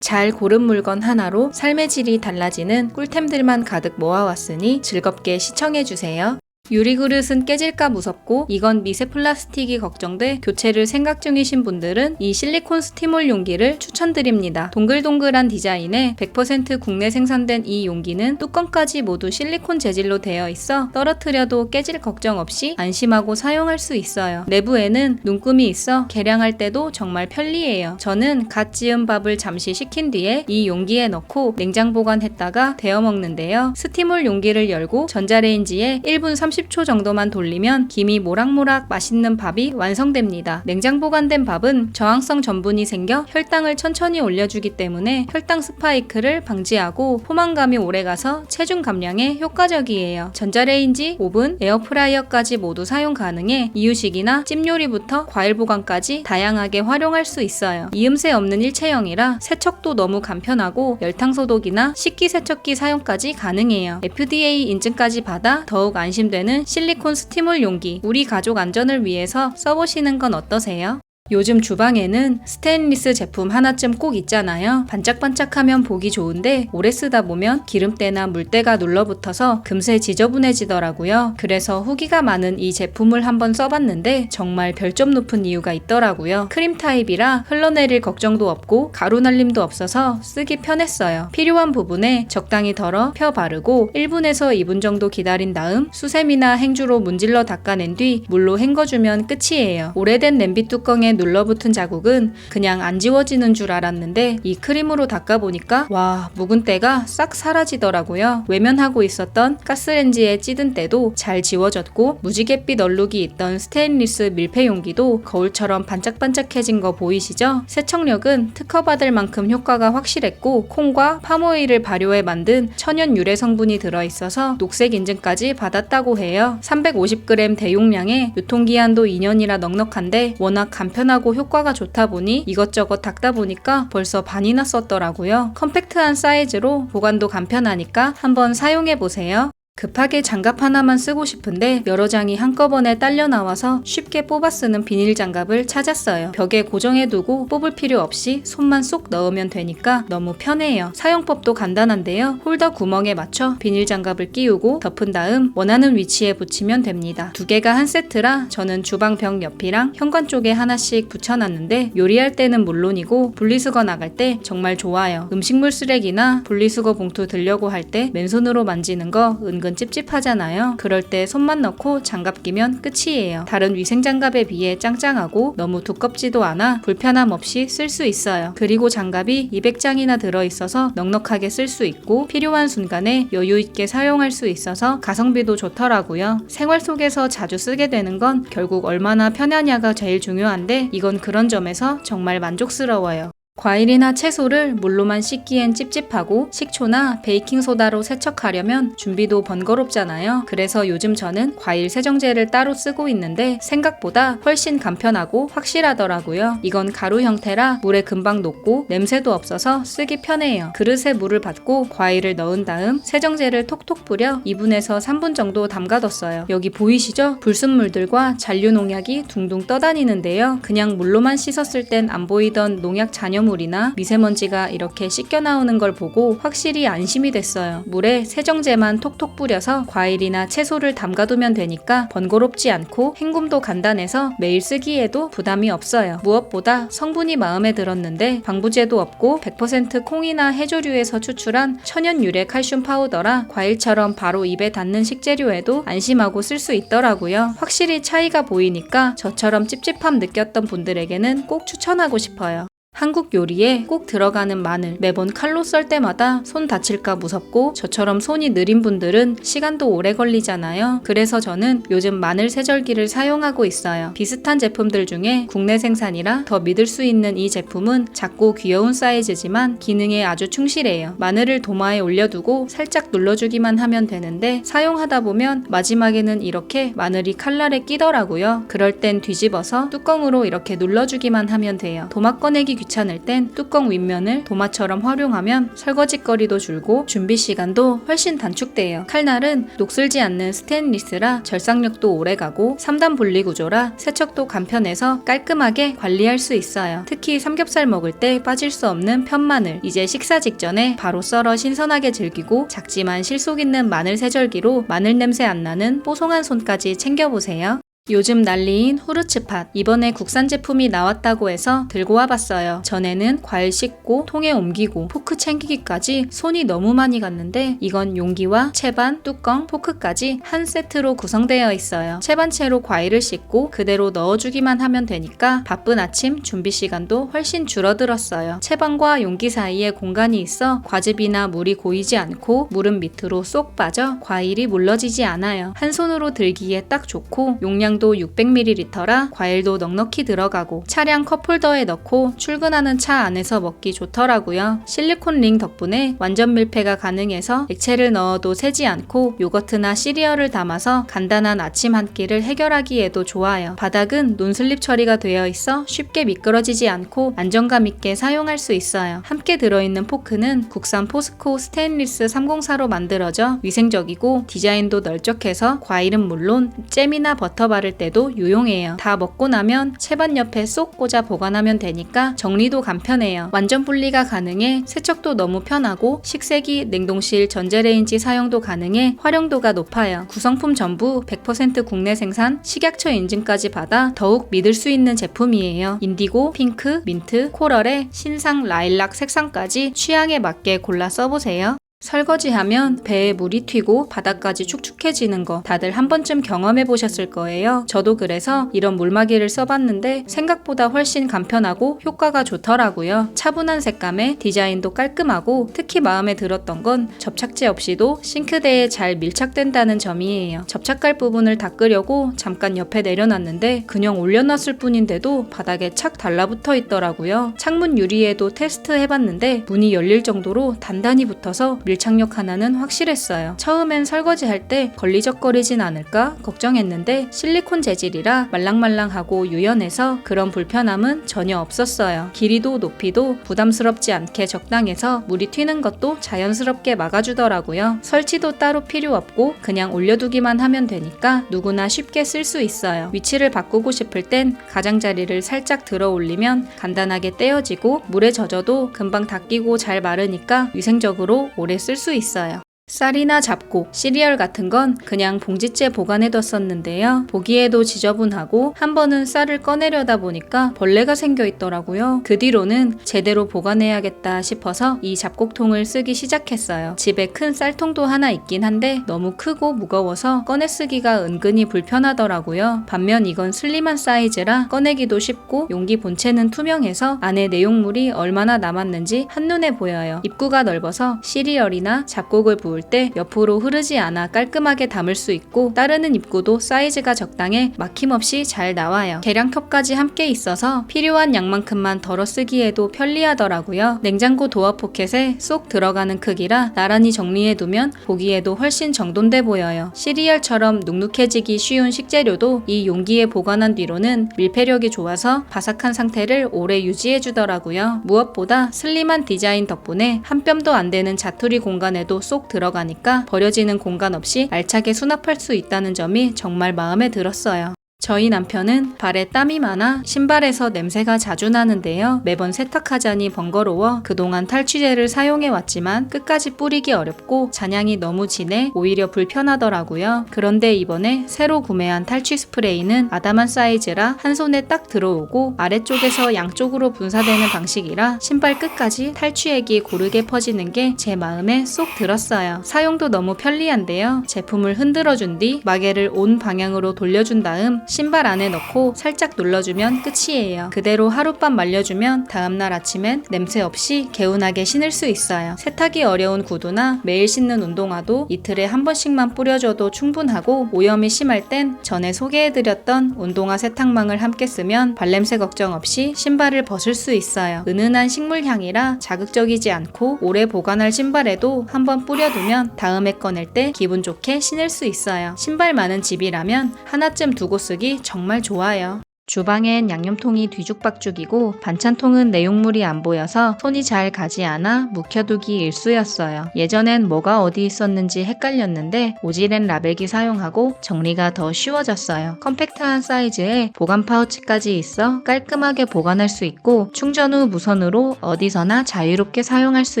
잘 고른 물건 하나로 삶의 질이 달라지는 꿀템들만 가득 모아왔으니 즐겁게 시청해주세요. 유리그릇은 깨질까 무섭고 이건 미세 플라스틱이 걱정돼 교체를 생각 중이신 분들은 이 실리콘 스티몰 용기를 추천드립니다. 동글동글한 디자인에 100% 국내 생산된 이 용기는 뚜껑까지 모두 실리콘 재질로 되어 있어 떨어뜨려도 깨질 걱정 없이 안심하고 사용할 수 있어요. 내부에는 눈금이 있어 계량할 때도 정말 편리해요. 저는 갓 지은 밥을 잠시 식힌 뒤에 이 용기에 넣고 냉장 보관했다가 데워 먹는데요. 스티몰 용기를 열고 전자레인지에 1분 30초 정도만 돌리면 김이 모락모락 맛있는 밥이 완성됩니다. 냉장 보관된 밥은 저항성 전분이 생겨 혈당을 천천히 올려주기 때문에 혈당 스파이크를 방지하고 포만감이 오래가서 체중 감량에 효과적이에요. 전자레인지, 오븐, 에어프라이어까지 모두 사용 가능해 이유식이나 찜 요리부터 과일 보관까지 다양하게 활용할 수 있어요. 이음새 없는 일체형이라 세척도 너무 간편하고 열탕 소독이나 식기 세척기 사용까지 가능해요. FDA 인증까지 받아 더욱 안심되는 실리콘 스티몰 용기. 우리 가족 안전을 위해서 써보시는 건 어떠세요? 요즘 주방에는 스테인리스 제품 하나쯤 꼭 있잖아요. 반짝반짝하면 보기 좋은데 오래 쓰다 보면 기름때나 물때가 눌러붙어서 금세 지저분해지더라고요. 그래서 후기가 많은 이 제품을 한번 써봤는데 정말 별점 높은 이유가 있더라고요. 크림 타입이라 흘러내릴 걱정도 없고 가루 날림도 없어서 쓰기 편했어요. 필요한 부분에 적당히 덜어 펴 바르고 1분에서 2분 정도 기다린 다음 수세미나 행주로 문질러 닦아낸 뒤 물로 헹궈주면 끝이에요. 오래된 냄비 뚜껑에 눌러붙은 자국은 그냥 안 지워지는 줄 알았는데 이 크림으로 닦아보니까 와 묵은 때가 싹 사라지더라고요. 외면하고 있었던 가스렌지에 찌든 때도 잘 지워졌고 무지갯빛 얼룩이 있던 스테인리스 밀폐 용기도 거울처럼 반짝반짝해진 거 보이시죠? 세척력은 특허받을 만큼 효과가 확실했고 콩과 파모일을 발효해 만든 천연 유래 성분이 들어있어서 녹색 인증까지 받았다고 해요. 350g 대용량에 유통기한도 2년이라 넉넉한데 워낙 간편 하고 효과가 좋다 보니 이것저것 닦다 보니까 벌써 반이나 썼더라고요. 컴팩트한 사이즈로 보관도 간편하니까 한번 사용해 보세요. 급하게 장갑 하나만 쓰고 싶은데 여러 장이 한꺼번에 딸려 나와서 쉽게 뽑아 쓰는 비닐 장갑을 찾았어요. 벽에 고정해두고 뽑을 필요 없이 손만 쏙 넣으면 되니까 너무 편해요. 사용법도 간단한데요. 홀더 구멍에 맞춰 비닐 장갑을 끼우고 덮은 다음 원하는 위치에 붙이면 됩니다. 두 개가 한 세트라 저는 주방 벽 옆이랑 현관 쪽에 하나씩 붙여놨는데 요리할 때는 물론이고 분리수거 나갈 때 정말 좋아요. 음식물 쓰레기나 분리수거 봉투 들려고 할 때 맨손으로 만지는 거 은근 찝찝하잖아요. 그럴 때 손만 넣고 장갑 끼면 끝이에요. 다른 위생 장갑에 비해 짱짱하고 너무 두껍지도 않아 불편함 없이 쓸 수 있어요. 그리고 장갑이 200장이나 들어있어서 넉넉하게 쓸 수 있고 필요한 순간에 여유 있게 사용할 수 있어서 가성비도 좋더라고요. 생활 속에서 자주 쓰게 되는 건 결국 얼마나 편하냐가 제일 중요한데 이건 그런 점에서 정말 만족스러워요. 과일이나 채소를 물로만 씻기엔 찝찝하고 식초나 베이킹소다로 세척하려면 준비도 번거롭잖아요. 그래서 요즘 저는 과일 세정제를 따로 쓰고 있는데 생각보다 훨씬 간편하고 확실하더라고요. 이건 가루 형태라 물에 금방 녹고 냄새도 없어서 쓰기 편해요. 그릇에 물을 받고 과일을 넣은 다음 세정제를 톡톡 뿌려 2분에서 3분 정도 담가뒀어요. 여기 보이시죠? 불순물들과 잔류 농약이 둥둥 떠다니는데요. 그냥 물로만 씻었을 땐 안 보이던 농약 잔여물 물이나 미세먼지가 이렇게 씻겨 나오는 걸 보고 확실히 안심이 됐어요. 물에 세정제만 톡톡 뿌려서 과일이나 채소를 담가두면 되니까 번거롭지 않고 헹굼도 간단해서 매일 쓰기에도 부담이 없어요. 무엇보다 성분이 마음에 들었는데 방부제도 없고 100% 콩이나 해조류에서 추출한 천연 유래 칼슘 파우더라 과일처럼 바로 입에 닿는 식재료에도 안심하고 쓸 수 있더라고요. 확실히 차이가 보이니까 저처럼 찝찝함 느꼈던 분들에게는 꼭 추천하고 싶어요. 한국 요리에 꼭 들어가는 마늘. 매번 칼로 썰 때마다 손 다칠까 무섭고 저처럼 손이 느린 분들은 시간도 오래 걸리잖아요. 그래서 저는 요즘 마늘 세절기를 사용하고 있어요. 비슷한 제품들 중에 국내 생산이라 더 믿을 수 있는 이 제품은 작고 귀여운 사이즈지만 기능에 아주 충실해요. 마늘을 도마에 올려두고 살짝 눌러주기만 하면 되는데 사용하다 보면 마지막에는 이렇게 마늘이 칼날에 끼더라고요. 그럴 땐 뒤집어서 뚜껑으로 이렇게 눌러주기만 하면 돼요. 도마 꺼내기 귀 찮을 땐 뚜껑 윗면을 도마처럼 활용하면 설거지거리도 줄고 준비 시간도 훨씬 단축돼요. 칼날은 녹슬지 않는 스테인리스라 절삭력도 오래가고 3단 분리 구조라 세척도 간편해서 깔끔하게 관리할 수 있어요. 특히 삼겹살 먹을 때 빠질 수 없는 편마늘. 이제 식사 직전에 바로 썰어 신선하게 즐기고 작지만 실속 있는 마늘 세절기로 마늘 냄새 안 나는 뽀송한 손까지 챙겨보세요. 요즘 난리인 후르츠팟 이번에 국산 제품이 나왔다고 해서 들고 와봤어요. 전에는 과일 씻고 통에 옮기고 포크 챙기기까지 손이 너무 많이 갔는데 이건 용기와 채반, 뚜껑, 포크까지 한 세트로 구성되어 있어요. 채반채로 과일을 씻고 그대로 넣어주기만 하면 되니까 바쁜 아침 준비 시간도 훨씬 줄어들었어요. 채반과 용기 사이에 공간이 있어 과즙이나 물이 고이지 않고 물은 밑으로 쏙 빠져 과일이 물러지지 않아요. 한 손으로 들기에 딱 좋고 용량 도 600ml라 과일도 넉넉히 들어가고 차량 컵홀더에 넣고 출근하는 차 안에서 먹기 좋더라고요. 실리콘 링 덕분에 완전 밀폐가 가능해서 액체를 넣어도 새지 않고 요거트나 시리얼을 담아서 간단한 아침 한 끼를 해결하기에도 좋아요. 바닥은 논슬립 처리가 되어 있어 쉽게 미끄러지지 않고 안정감 있게 사용할 수 있어요. 함께 들어있는 포크는 국산 포스코 스테인리스 304로 만들어져 위생적이고 디자인도 널쩍해서 과일은 물론 잼이나 버터 바를 때도 유용해요. 다 먹고 나면 채반 옆에 쏙 꽂아 보관하면 되니까 정리도 간편해요. 완전 분리가 가능해 세척도 너무 편하고 식세기, 냉동실, 전자레인지 사용도 가능해 활용도가 높아요. 구성품 전부 100% 국내 생산, 식약처 인증까지 받아 더욱 믿을 수 있는 제품이에요. 인디고, 핑크, 민트, 코럴의 신상 라일락 색상까지 취향에 맞게 골라 써보세요. 설거지하면 배에 물이 튀고 바닥까지 축축해지는 거 다들 한 번쯤 경험해 보셨을 거예요. 저도 그래서 이런 물막이를 써봤는데 생각보다 훨씬 간편하고 효과가 좋더라고요. 차분한 색감에 디자인도 깔끔하고 특히 마음에 들었던 건 접착제 없이도 싱크대에 잘 밀착된다는 점이에요. 접착갈 부분을 닦으려고 잠깐 옆에 내려놨는데 그냥 올려놨을 뿐인데도 바닥에 착 달라붙어 있더라고요. 창문 유리에도 테스트 해봤는데 문이 열릴 정도로 단단히 붙어서 밀착력 하나는 확실했어요. 처음엔 설거지할 때 걸리적거리진 않을까 걱정했는데 실리콘 재질이라 말랑말랑하고 유연해서 그런 불편함은 전혀 없었어요. 길이도 높이도 부담스럽지 않게 적당해서 물이 튀는 것도 자연스럽게 막아주더라고요. 설치도 따로 필요 없고 그냥 올려두기만 하면 되니까 누구나 쉽게 쓸 수 있어요. 위치를 바꾸고 싶을 땐 가장자리를 살짝 들어 올리면 간단하게 떼어지고 물에 젖어도 금방 닦이고 잘 마르니까 위생적으로 오래 쓸 수 있어요. 쌀이나 잡곡, 시리얼 같은 건 그냥 봉지째 보관해뒀었는데요. 보기에도 지저분하고 한 번은 쌀을 꺼내려다 보니까 벌레가 생겨 있더라고요. 그 뒤로는 제대로 보관해야겠다 싶어서 이 잡곡통을 쓰기 시작했어요. 집에 큰 쌀통도 하나 있긴 한데 너무 크고 무거워서 꺼내 쓰기가 은근히 불편하더라고요. 반면 이건 슬림한 사이즈라 꺼내기도 쉽고 용기 본체는 투명해서 안에 내용물이 얼마나 남았는지 한눈에 보여요. 입구가 넓어서 시리얼이나 잡곡을 부을 때 옆으로 흐르지 않아 깔끔하게 담을 수 있고 따르는 입구도 사이즈가 적당해 막힘없이 잘 나와요. 계량컵까지 함께 있어서 필요한 양만큼만 덜어 쓰기에도 편리하더라고요. 냉장고 도어 포켓에 쏙 들어가는 크기라 나란히 정리해두면 보기에도 훨씬 정돈돼 보여요. 시리얼처럼 눅눅해지기 쉬운 식재료도 이 용기에 보관한 뒤로는 밀폐력이 좋아서 바삭한 상태를 오래 유지해주더라고요. 무엇보다 슬림한 디자인 덕분에 한 뼘도 안 되는 자투리 공간에도 쏙 들어가 니까 버려지는 공간 없이 알차게 수납할 수 있다는 점이 정말 마음에 들었어요. 저희 남편은 발에 땀이 많아 신발에서 냄새가 자주 나는데요. 매번 세탁하자니 번거로워 그동안 탈취제를 사용해 왔지만 끝까지 뿌리기 어렵고 잔향이 너무 진해 오히려 불편하더라고요. 그런데 이번에 새로 구매한 탈취 스프레이는 아담한 사이즈라 한 손에 딱 들어오고 아래쪽에서 양쪽으로 분사되는 방식이라 신발 끝까지 탈취액이 고르게 퍼지는 게 제 마음에 쏙 들었어요. 사용도 너무 편리한데요. 제품을 흔들어 준 뒤 마개를 온 방향으로 돌려준 다음 신발 안에 넣고 살짝 눌러주면 끝이에요. 그대로 하룻밤 말려주면 다음날 아침엔 냄새 없이 개운하게 신을 수 있어요. 세탁이 어려운 구두나 매일 신는 운동화도 이틀에 한 번씩만 뿌려줘도 충분하고 오염이 심할 땐 전에 소개해드렸던 운동화 세탁망을 함께 쓰면 발냄새 걱정 없이 신발을 벗을 수 있어요. 은은한 식물 향이라 자극적이지 않고 오래 보관할 신발에도 한번 뿌려두면 다음에 꺼낼 때 기분 좋게 신을 수 있어요. 신발 많은 집이라면 하나쯤 두고 쓰기 정말 좋아요. 주방엔 양념통이 뒤죽박죽이고 반찬통은 내용물이 안 보여서 손이 잘 가지 않아 묵혀두기 일쑤였어요. 예전엔 뭐가 어디 있었는지 헷갈렸는데 오지랜 라벨기 사용하고 정리가 더 쉬워졌어요. 컴팩트한 사이즈에 보관 파우치까지 있어 깔끔하게 보관할 수 있고 충전 후 무선으로 어디서나 자유롭게 사용할 수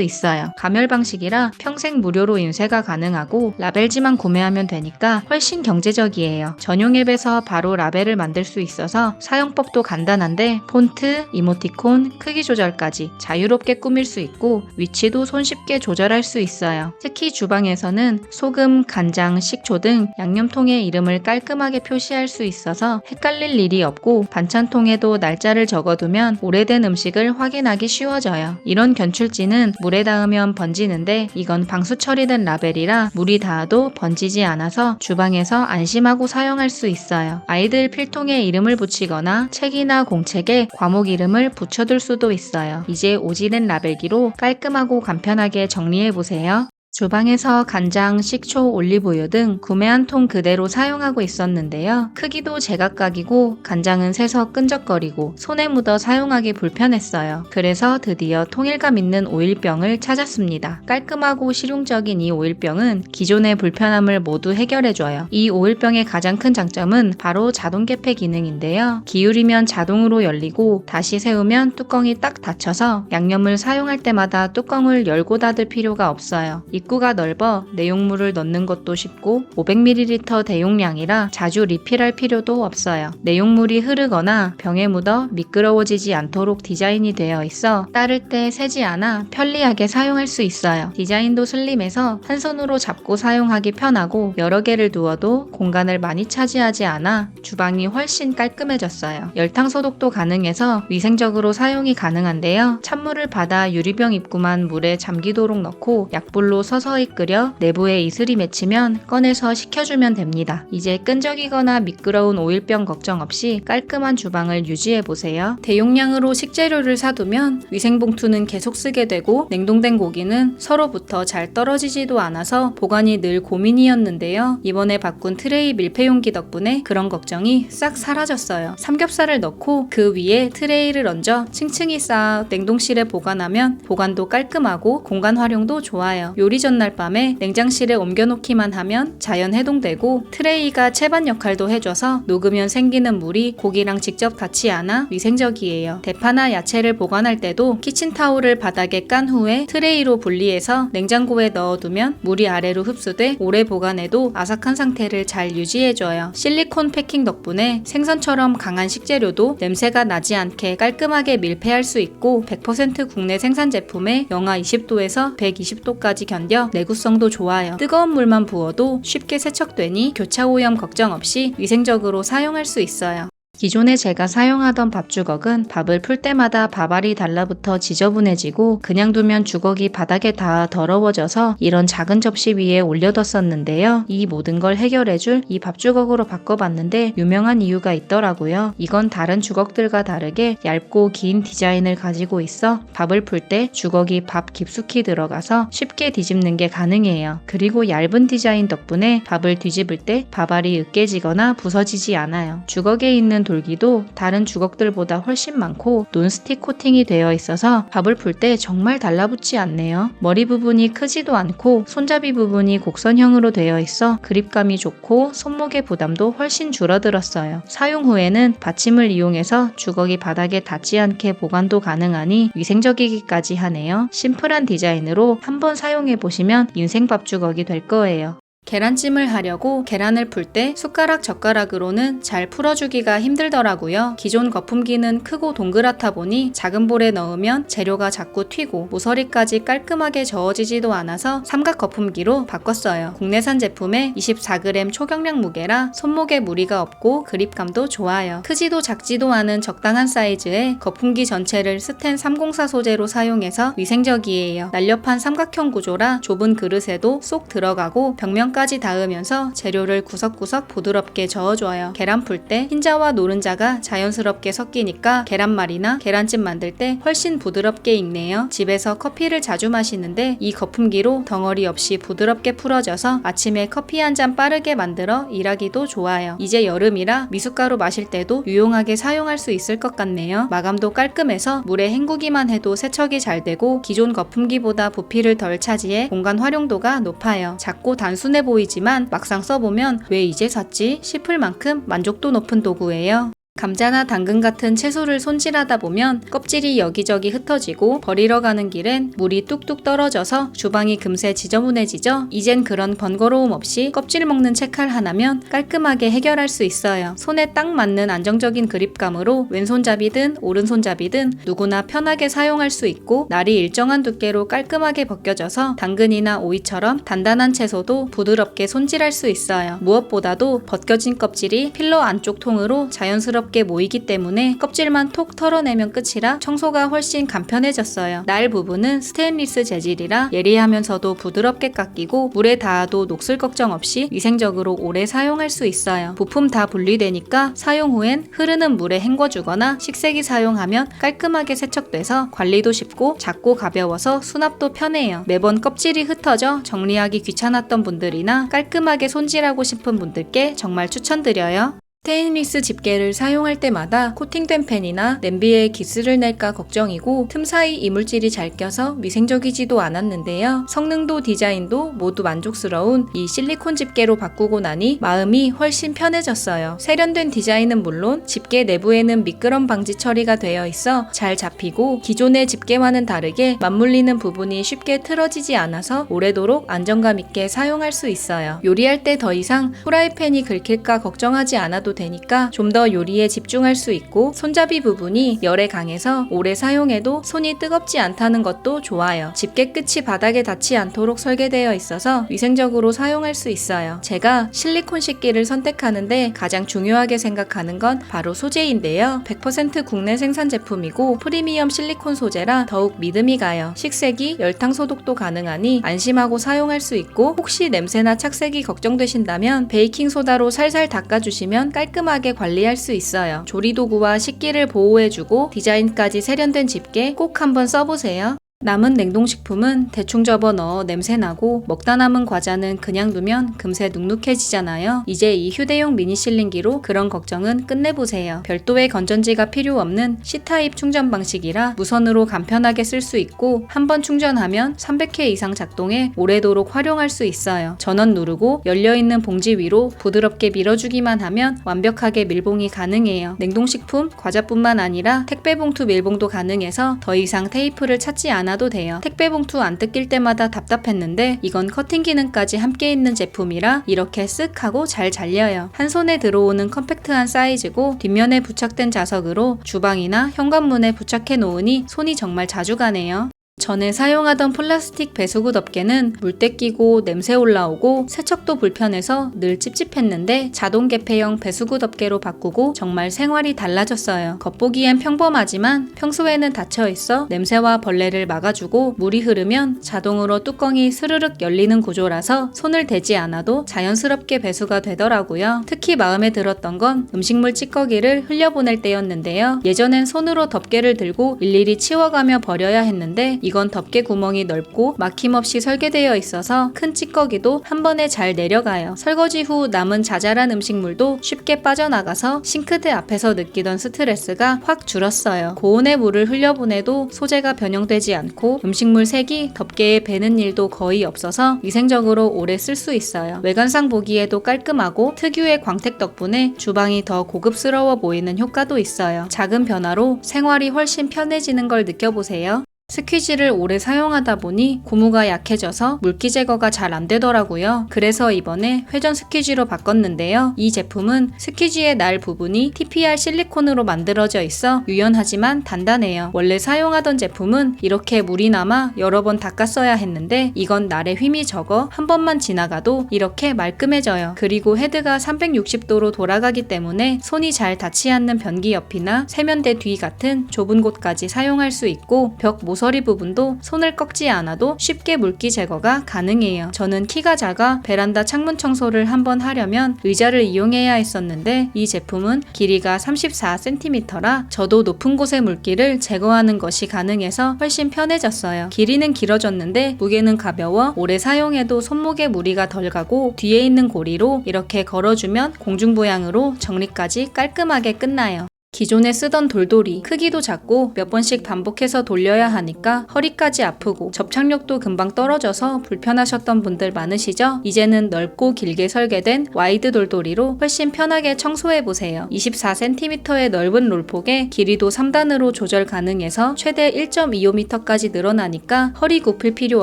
있어요. 가멸 방식이라 평생 무료로 인쇄가 가능하고 라벨지만 구매하면 되니까 훨씬 경제적이에요. 전용 앱에서 바로 라벨을 만들 수 있어서 사용법도 간단한데 폰트, 이모티콘, 크기 조절까지 자유롭게 꾸밀 수 있고 위치도 손쉽게 조절할 수 있어요. 특히 주방에서는 소금, 간장, 식초 등 양념통의 이름을 깔끔하게 표시할 수 있어서 헷갈릴 일이 없고 반찬통에도 날짜를 적어두면 오래된 음식을 확인하기 쉬워져요. 이런 견출지는 물에 닿으면 번지는데 이건 방수 처리된 라벨이라 물이 닿아도 번지지 않아서 주방에서 안심하고 사용할 수 있어요. 아이들 필통에 이름을 붙이 거나 책이나 공책에 과목 이름을 붙여둘 수도 있어요. 이제 오지랜 라벨기로 깔끔하고 간편하게 정리해보세요. 주방에서 간장, 식초, 올리브유 등 구매한 통 그대로 사용하고 있었는데요. 크기도 제각각이고 간장은 새서 끈적거리고 손에 묻어 사용하기 불편했어요. 그래서 드디어 통일감 있는 오일병을 찾았습니다. 깔끔하고 실용적인 이 오일병은 기존의 불편함을 모두 해결해줘요. 이 오일병의 가장 큰 장점은 바로 자동 개폐 기능인데요. 기울이면 자동으로 열리고 다시 세우면 뚜껑이 딱 닫혀서 양념을 사용할 때마다 뚜껑을 열고 닫을 필요가 없어요. 입구가 넓어 내용물을 넣는 것도 쉽고 500ml 대용량이라 자주 리필할 필요도 없어요. 내용물이 흐르거나 병에 묻어 미끄러워지지 않도록 디자인이 되어 있어 따를 때 새지 않아 편리하게 사용할 수 있어요. 디자인도 슬림해서 한 손으로 잡고 사용하기 편하고 여러 개를 두어도 공간을 많이 차지하지 않아 주방이 훨씬 깔끔해졌어요. 열탕 소독도 가능해서 위생적으로 사용이 가능한데요. 찬물을 받아 유리병 입구만 물에 잠기도록 넣고 약불로 서서히 끓여 내부에 이슬이 맺히면 꺼내서 식혀주면 됩니다. 이제 끈적이거나 미끄러운 오일병 걱정 없이 깔끔한 주방을 유지해보세요. 대용량으로 식재료를 사두면 위생봉투는 계속 쓰게 되고 냉동된 고기는 서로부터 잘 떨어지지도 않아서 보관이 늘 고민이었는데요. 이번에 바꾼 트레이 밀폐용기 덕분에 그런 걱정이 싹 사라졌어요. 삼겹살을 넣고 그 위에 트레이를 얹어 층층이 쌓아 냉동실에 보관하면 보관도 깔끔하고 공간 활용도 좋아요. 요리 전날 밤에 냉장실에 옮겨놓기만 하면 자연 해동되고 트레이가 채반 역할도 해줘서 녹으면 생기는 물이 고기랑 직접 닿지 않아 위생적이에요. 대파나 야채를 보관할 때도 키친타올을 바닥에 깐 후에 트레이로 분리해서 냉장고에 넣어두면 물이 아래로 흡수돼 오래 보관해도 아삭한 상태를 잘 유지해줘요. 실리콘 패킹 덕분에 생선처럼 강한 식재료도 냄새가 나지 않게 깔끔하게 밀폐할 수 있고 100% 국내 생산 제품에 영하 20도에서 120도까지 견뎌 내구성도 좋아요. 뜨거운 물만 부어도 쉽게 세척되니 교차 오염 걱정 없이 위생적으로 사용할 수 있어요. 기존에 제가 사용하던 밥 주걱은 밥을 풀 때마다 밥알이 달라붙어 지저분해지고 그냥 두면 주걱이 바닥에 닿아 더러워져서 이런 작은 접시 위에 올려뒀었는데요. 이 모든 걸 해결해줄 이 밥 주걱으로 바꿔봤는데 유명한 이유가 있더라고요. 이건 다른 주걱들과 다르게 얇고 긴 디자인을 가지고 있어 밥을 풀 때 주걱이 밥 깊숙이 들어가서 쉽게 뒤집는 게 가능해요. 그리고 얇은 디자인 덕분에 밥을 뒤집을 때 밥알이 으깨지거나 부서지지 않아요. 주걱에 있는 돌기도 다른 주걱들보다 훨씬 많고 논스틱 코팅이 되어 있어서 밥을 풀 때 정말 달라붙지 않네요. 머리 부분이 크지도 않고 손잡이 부분이 곡선형으로 되어 있어 그립감이 좋고 손목의 부담도 훨씬 줄어들었어요. 사용 후에는 받침을 이용해서 주걱이 바닥에 닿지 않게 보관도 가능하니 위생적이기까지 하네요. 심플한 디자인으로 한번 사용해 보시면 인생 밥주걱이 될 거예요. 계란찜을 하려고 계란을 풀 때 숟가락 젓가락으로는 잘 풀어주기가 힘들더라고요. 기존 거품기는 크고 동그랗다 보니 작은 볼에 넣으면 재료가 자꾸 튀고 모서리까지 깔끔하게 저어지지도 않아서 삼각 거품기로 바꿨어요. 국내산 제품에 24g 초경량 무게라 손목에 무리가 없고 그립감도 좋아요. 크지도 작지도 않은 적당한 사이즈에 거품기 전체를 스텐 304 소재로 사용해서 위생적이에요. 날렵한 삼각형 구조라 좁은 그릇에도 쏙 들어가고 벽면 뼈장까지 닿으면서 재료를 구석구석 부드럽게 저어줘요. 계란 풀 때 흰자와 노른자가 자연스럽게 섞이니까 계란말이나 계란찜 만들 때 훨씬 부드럽게 익네요. 집에서 커피를 자주 마시는데 이 거품기로 덩어리 없이 부드럽게 풀어져서 아침에 커피 한 잔 빠르게 만들어 일하기도 좋아요. 이제 여름이라 미숫가루 마실 때도 유용하게 사용할 수 있을 것 같네요. 마감도 깔끔해서 물에 헹구기만 해도 세척이 잘 되고 기존 거품기보다 부피를 덜 차지해 공간 활용도가 높아요. 작고 단순해 보이지만 막상 써보면 왜 이제 샀지 싶을 만큼 만족도 높은 도구예요. 감자나 당근 같은 채소를 손질하다 보면 껍질이 여기저기 흩어지고 버리러 가는 길엔 물이 뚝뚝 떨어져서 주방이 금세 지저분해지죠. 이젠 그런 번거로움 없이 껍질 먹는 채칼 하나면 깔끔하게 해결할 수 있어요. 손에 딱 맞는 안정적인 그립감으로 왼손잡이든 오른손잡이든 누구나 편하게 사용할 수 있고 날이 일정한 두께로 깔끔하게 벗겨져서 당근이나 오이처럼 단단한 채소도 부드럽게 손질할 수 있어요. 무엇보다도 벗겨진 껍질이 필러 안쪽 통으로 자연스럽게 모이기 때문에 껍질만 톡 털어내면 끝이라 청소가 훨씬 간편해졌어요. 날 부분은 스테인리스 재질이라 예리하면서도 부드럽게 깎이고 물에 닿아도 녹슬 걱정 없이 위생적으로 오래 사용할 수 있어요. 부품 다 분리되니까 사용 후엔 흐르는 물에 헹궈주거나 식세기 사용하면 깔끔하게 세척돼서 관리도 쉽고 작고 가벼워서 수납도 편해요. 매번 껍질이 흩어져 정리하기 귀찮았던 분들이나 깔끔하게 손질하고 싶은 분들께 정말 추천드려요. 스테인리스 집게를 사용할 때마다 코팅된 펜이나 냄비에 기스를 낼까 걱정이고 틈 사이 이물질이 잘 껴서 위생적이지도 않았는데요. 성능도 디자인도 모두 만족스러운 이 실리콘 집게로 바꾸고 나니 마음이 훨씬 편해졌어요. 세련된 디자인은 물론 집게 내부에는 미끄럼 방지 처리가 되어 있어 잘 잡히고 기존의 집게와는 다르게 맞물리는 부분이 쉽게 틀어지지 않아서 오래도록 안정감 있게 사용할 수 있어요. 요리할 때 더 이상 후라이팬이 긁힐까 걱정하지 않아도 되니까 좀 더 요리에 집중할 수 있고 손잡이 부분이 열에 강해서 오래 사용해도 손이 뜨겁지 않다는 것도 좋아요. 집게 끝이 바닥에 닿지 않도록 설계되어 있어서 위생적으로 사용할 수 있어요. 제가 실리콘 식기를 선택하는데 가장 중요하게 생각하는 건 바로 소재인데요. 100% 국내 생산 제품이고 프리미엄 실리콘 소재라 더욱 믿음이 가요. 식세기, 열탕 소독도 가능하니 안심하고 사용할 수 있고 혹시 냄새나 착색이 걱정되신다면 베이킹 소다로 살살 닦아주시면 깔끔하게 관리할 수 있어요. 조리도구와 식기를 보호해주고 디자인까지 세련된 집게 꼭 한번 써보세요. 남은 냉동식품은 대충 접어 넣어 냄새나고 먹다 남은 과자는 그냥 두면 금세 눅눅해지잖아요. 이제 이 휴대용 미니 실링기로 그런 걱정은 끝내보세요. 별도의 건전지가 필요 없는 C타입 충전 방식이라 무선으로 간편하게 쓸 수 있고 한 번 충전하면 300회 이상 작동해 오래도록 활용할 수 있어요. 전원 누르고 열려있는 봉지 위로 부드럽게 밀어주기만 하면 완벽하게 밀봉이 가능해요. 냉동식품, 과자뿐만 아니라 택배 봉투 밀봉도 가능해서 더 이상 테이프를 찾지 않아 도 돼요. 택배 봉투 안 뜯길 때마다 답답했는데 이건 커팅 기능까지 함께 있는 제품이라 이렇게 쓱 하고 잘 잘려요. 한 손에 들어오는 컴팩트한 사이즈고 뒷면에 부착된 자석으로 주방이나 현관문에 부착해 놓으니 손이 정말 자주 가네요. 전에 사용하던 플라스틱 배수구 덮개는 물때 끼고 냄새 올라오고 세척도 불편해서 늘 찝찝했는데 자동 개폐형 배수구 덮개로 바꾸고 정말 생활이 달라졌어요. 겉보기엔 평범하지만 평소에는 닫혀 있어 냄새와 벌레를 막아주고 물이 흐르면 자동으로 뚜껑이 스르륵 열리는 구조라서 손을 대지 않아도 자연스럽게 배수가 되더라고요. 특히 마음에 들었던 건 음식물 찌꺼기를 흘려보낼 때였는데요. 예전엔 손으로 덮개를 들고 일일이 치워가며 버려야 했는데 이건 덮개 구멍이 넓고 막힘없이 설계되어 있어서 큰 찌꺼기도 한 번에 잘 내려가요. 설거지 후 남은 자잘한 음식물도 쉽게 빠져나가서 싱크대 앞에서 느끼던 스트레스가 확 줄었어요. 고온의 물을 흘려보내도 소재가 변형되지 않고 음식물 색이 덮개에 배는 일도 거의 없어서 위생적으로 오래 쓸 수 있어요. 외관상 보기에도 깔끔하고 특유의 광택 덕분에 주방이 더 고급스러워 보이는 효과도 있어요. 작은 변화로 생활이 훨씬 편해지는 걸 느껴보세요. 스퀴지를 오래 사용하다 보니 고무가 약해져서 물기 제거가 잘 안 되더라고요. 그래서 이번에 회전 스퀴지로 바꿨는데요. 이 제품은 스퀴지의 날 부분이 TPR 실리콘으로 만들어져 있어 유연하지만 단단해요. 원래 사용하던 제품은 이렇게 물이 남아 여러 번 닦았어야 했는데 이건 날의 힘이 적어 한 번만 지나가도 이렇게 말끔해져요. 그리고 헤드가 360도로 돌아가기 때문에 손이 잘 닿지 않는 변기 옆이나 세면대 뒤 같은 좁은 곳까지 사용할 수 있고 벽 모서 모서리 부분도 손을 꺾지 않아도 쉽게 물기 제거가 가능해요. 저는 키가 작아 베란다 창문 청소를 한번 하려면 의자를 이용해야 했었는데 이 제품은 길이가 34cm라 저도 높은 곳의 물기를 제거하는 것이 가능해서 훨씬 편해졌어요. 길이는 길어졌는데 무게는 가벼워 오래 사용해도 손목에 무리가 덜 가고 뒤에 있는 고리로 이렇게 걸어주면 공중부양으로 정리까지 깔끔하게 끝나요. 기존에 쓰던 돌돌이 크기도 작고 몇 번씩 반복해서 돌려야 하니까 허리까지 아프고 접착력도 금방 떨어져서 불편하셨던 분들 많으시죠? 이제는 넓고 길게 설계된 와이드 돌돌이로 훨씬 편하게 청소해 보세요. 24cm의 넓은 롤폭에 길이도 3단으로 조절 가능해서 최대 1.25m까지 늘어나니까 허리 굽힐 필요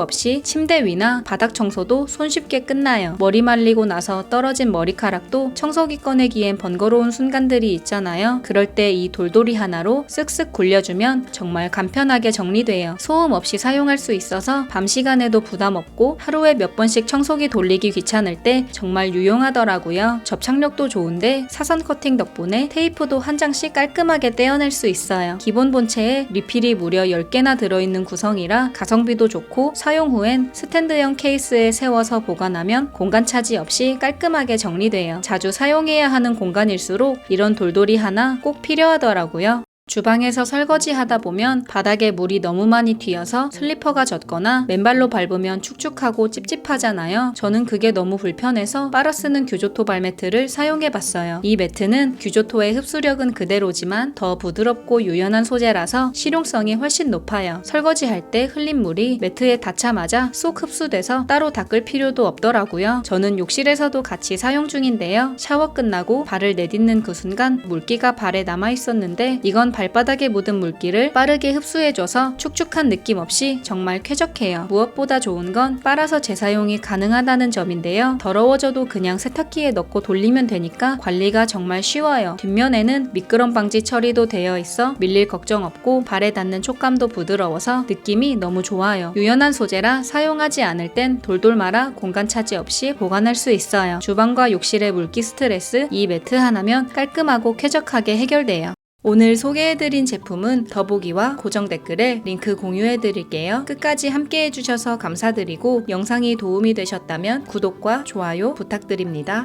없이 침대 위나 바닥 청소도 손쉽게 끝나요. 머리 말리고 나서 떨어진 머리카락도 청소기 꺼내기엔 번거로운 순간들이 있잖아요. 그럴 때 이 돌돌이 하나로 쓱쓱 굴려주면 정말 간편하게 정리돼요. 소음 없이 사용할 수 있어서 밤 시간에도 부담 없고 하루에 몇 번씩 청소기 돌리기 귀찮을 때 정말 유용하더라고요. 접착력도 좋은데 사선 커팅 덕분에 테이프도 한 장씩 깔끔하게 떼어낼 수 있어요. 기본 본체에 리필이 무려 10개나 들어있는 구성이라 가성비도 좋고 사용 후엔 스탠드형 케이스에 세워서 보관하면 공간 차지 없이 깔끔하게 정리돼요. 자주 사용해야 하는 공간일수록 이런 돌돌이 하나 꼭 필요하더라고요. 주방에서 설거지 하다 보면 바닥에 물이 너무 많이 튀어서 슬리퍼가 젖거나 맨발로 밟으면 축축하고 찝찝하잖아요. 저는 그게 너무 불편해서 빨아 쓰는 규조토 발매트를 사용해 봤어요. 이 매트는 규조토의 흡수력은 그대로지만 더 부드럽고 유연한 소재라서 실용성이 훨씬 높아요. 설거지할 때 흘린 물이 매트에 닿자마자 쏙 흡수돼서 따로 닦을 필요도 없더라고요. 저는 욕실에서도 같이 사용 중인데요. 샤워 끝나고 발을 내딛는 그 순간 물기가 발에 남아 있었는데 이건 발바닥에 묻은 물기를 빠르게 흡수해줘서 축축한 느낌 없이 정말 쾌적해요. 무엇보다 좋은 건 빨아서 재사용이 가능하다는 점인데요. 더러워져도 그냥 세탁기에 넣고 돌리면 되니까 관리가 정말 쉬워요. 뒷면에는 미끄럼 방지 처리도 되어 있어 밀릴 걱정 없고 발에 닿는 촉감도 부드러워서 느낌이 너무 좋아요. 유연한 소재라 사용하지 않을 땐 돌돌 말아 공간 차지 없이 보관할 수 있어요. 주방과 욕실의 물기 스트레스 이 매트 하나면 깔끔하고 쾌적하게 해결돼요. 오늘 소개해드린 제품은 더보기와 고정 댓글에 링크 공유해드릴게요. 끝까지 함께 해주셔서 감사드리고 영상이 도움이 되셨다면 구독과 좋아요 부탁드립니다.